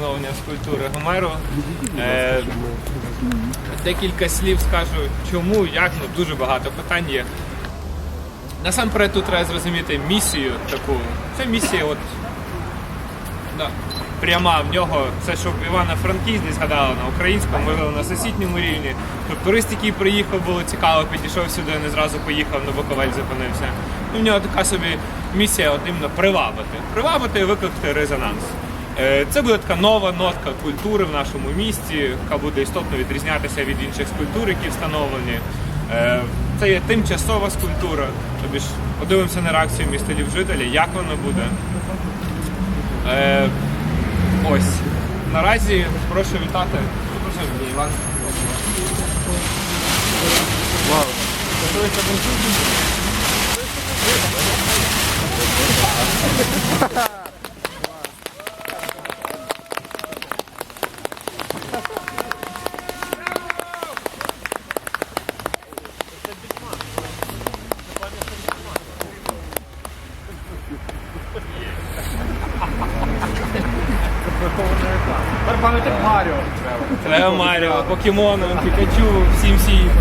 встановлення скульптури Гомеру. Е, декілька слів скажу, чому, як, ну дуже багато питань є. Насамперед тут треба зрозуміти місію таку. Це місія, от да, пряма в нього. Це щоб Івана Франківськ десь згадала на українському, можливо, на сусідньому рівні. Щоб турист, який приїхав, було цікаво, підійшов сюди, не зразу поїхав на Буковель, зупинився. Ну, в нього така собі місія іменно привабити. Привабити і викликати резонанс. Е, Це буде така нова нотка культури в нашому місті, яка буде істотно відрізнятися від інших скульптур, які встановлені. Е, Це є тимчасова скульптура. Тобі ж подивимося на реакцію містелів жителів, як воно буде. Е, ось. Наразі прошу вітати. Прошу, Іван. Тепер пам'ятник Маріо. Треба Маріо, Покемону, Пікачу, всім всі їх.